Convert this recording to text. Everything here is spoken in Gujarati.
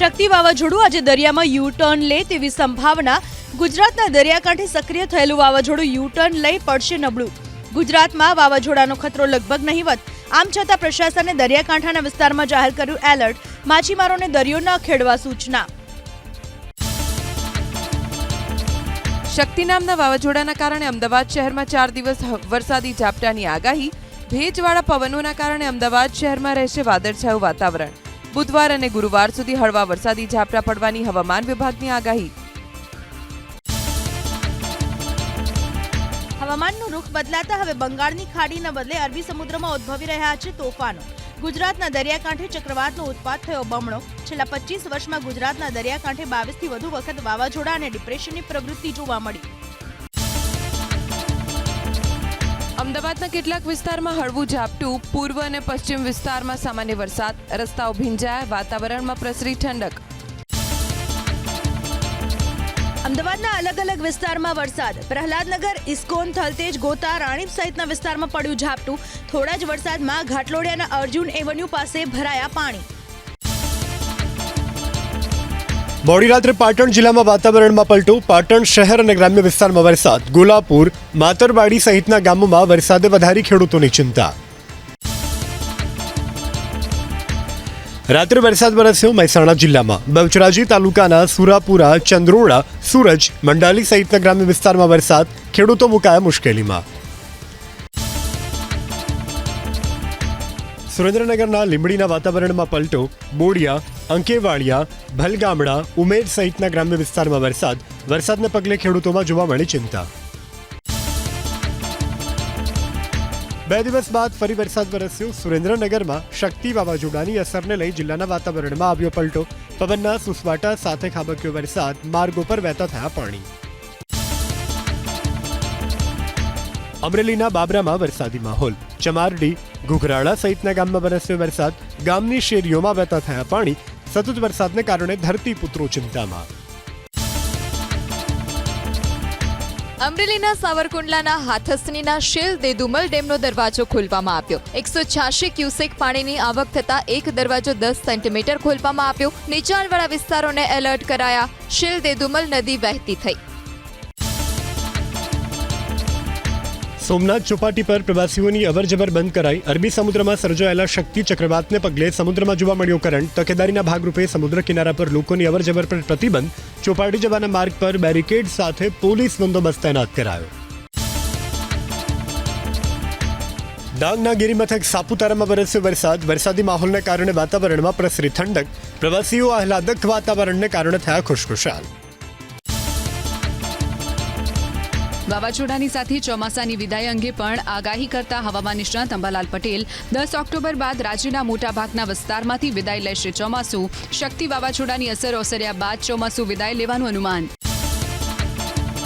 શક્તિ વાવાઝોડું આજે દરિયામાં યુ ટર્ન લે તેવી સંભાવના ગુજરાતના દરિયાકાંઠે સક્રિય થયેલું વાવાઝોડું યુ ટર્ન લઈ પડશે નબળું. ગુજરાતમાં વાવાઝોડાનો ખતરો લગભગ નહીવત આમ છતાં પ્રશાસને દરિયાકાંઠાના વિસ્તારમાં જાહેર કર્યું એલર્ટ, માછીમારોને દરિયો ન ખેડવા સૂચના. શક્તિ નામના વાવાઝોડાના કારણે અમદાવાદ શહેરમાં ચાર દિવસ વરસાદી ઝાપટાની આગાહી. ભેજવાળા પવનોના કારણે અમદાવાદ શહેરમાં રહેશે વાદળછાયું વાતાવરણ. બુધવાર અને ગુરુવાર સુધી હળવા વરસાદી ઝાપટા પડવાની હવામાન વિભાગની આગાહી. હવામાનનું રૂખ બદલાતા હવે બંગાળની ખાડીના બદલે અરબી સમુદ્રમાં ઉદ્ભવી રહ્યા છે તોફાનો. ગુજરાતના દરિયાકાંઠે ચક્રવાતનો ઉત્પાદ થયો બમણો. છેલ્લા પચીસ વર્ષમાં ગુજરાતના દરિયાકાંઠે બાવીસથી વધુ વખત વાવાઝોડા અને ડિપ્રેશનની પ્રવૃત્તિ જોવા મળી. અમદાવાદના કેટલાક વિસ્તારમાં હળવું ઝાપટું, પૂર્વ અને પશ્ચિમ વિસ્તારમાં સામાન્ય વરસાદ, રસ્તાઓ ભીંજાયા, વાતાવરણમાં પ્રસરી ઠંડક. અમદાવાદના અલગ અલગ વિસ્તારમાં વરસાદ. પ્રહલાદનગર, ઇસ્કોન, થલતેજ, ગોતા, રાણીપ સહિતના વિસ્તારમાં પડ્યું ઝાપટું. થોડા જ વરસાદમાં ઘાટલોડિયાના અર્જુન એવન્યુ પાસે ભરાયા પાણી. મોડી રાત્રે પાટણ જિલ્લામાં વાતાવરણમાં પલટો. પાટણ શહેર અને ગ્રામ્ય વિસ્તારમાં વરસાદ. ગોલાપુર, માતરવાડી સહિતના ગામોમાં વરસાદે વધારી ખેડૂતોની ચિંતા. રાત્રે વરસાદ વરસ્યો મહેસાણા જિલ્લામાં. બહુચરાજી તાલુકાના સુરાપુરા ચંદ્રોડા સુરજ, મંડાલી સહિતના ગ્રામ્ય વિસ્તારમાં વરસાદ. ખેડૂતો મુકાયા મુશ્કેલીમાં. સુરેન્દ્રનગરના લીંબડીના વાતાવરણમાં પલટો, બોડિયા, અંકેવાડિયા, ભલગામડા, ઉમેદ સહિતના ગ્રામ્ય વિસ્તારમાં વરસાદ. વરસાદને પગલે ખેડૂતોમાં જોવા મળી ચિંતા. બે દિવસ બાદ ફરી વરસાદ વરસ્યો. સુરેન્દ્રનગરમાં શક્તિ વાવાઝોડાની અસરને લઈ જિલ્લાના વાતાવરણમાં આવ્યો પલટો. પવનના સુસવાટા સાથે ખાબક્યો વરસાદ. માર્ગો પર વહેતા થયા પાણી. અમરેલીના બાબરામાં વરસાદી માહોલ. ચમારડી ઘુઘરાળા સહિતના ગામમાં વરસ્યો વરસાદ. ગામની શેરીઓમાં વહેતા થયા પાણી. સતત વરસાદને કારણે ધરતીપુત્રો ચિંતામાં. અમરેલીના સાવરકુંડલાના હાથસનીના શેલ દેદુમલ ડેમનો દરવાજો ખોલવામાં આવ્યો. એકસો છ્યાસી ક્યુસેક પાણીની આવક થતા એક દરવાજો દસ સેન્ટીમીટર ખોલવામાં આવ્યો. નીચાણવાળા વિસ્તારોને એલર્ટ કરાયા. શેલ દેદુમલ નદી વહેતી થઈ. સોમનાથ ચોપાટી પર પ્રવાસીઓની અવરજવર બંધ કરાઈ. અરબી સમુદ્રમાં સર્જાયેલા શક્તિ ચક્રવાતને પગલે સમુદ્રમાં જોવા મળ્યો કરંટ. તકેદારીના ભાગરૂપે સમુદ્ર કિનારા પર લોકોની અવરજવર પર પ્રતિબંધ. ચોપાટી જવાના માર્ગ પર બેરિકેડ સાથે પોલીસ બંદોબસ્ત તૈનાત કરાયો. ડાંગના ગિરિમથક સાપુતારામાં વરસ્યો વરસાદ. વરસાદી માહોલને કારણે વાતાવરણમાં પ્રસરી ઠંડક. પ્રવાસીઓ આહલાદક વાતાવરણને કારણે થયા ખુશખુશાલ. વાવાઝોડાની સાથે ચોમાસાની વિદાય અંગે પણ આગાહી કરતા હવામાન નિષ્ણાંત અંબાલાલ પટેલ દસ ઓક્ટોબર બાદ રાજ્યના મોટાભાગના વિસ્તારમાંથી વિદાય લેશે ચોમાસું. શક્તિ વાવાઝોડાની અસર ઓસર્યા બાદ ચોમાસું વિદાય લેવાનું અનુમાન.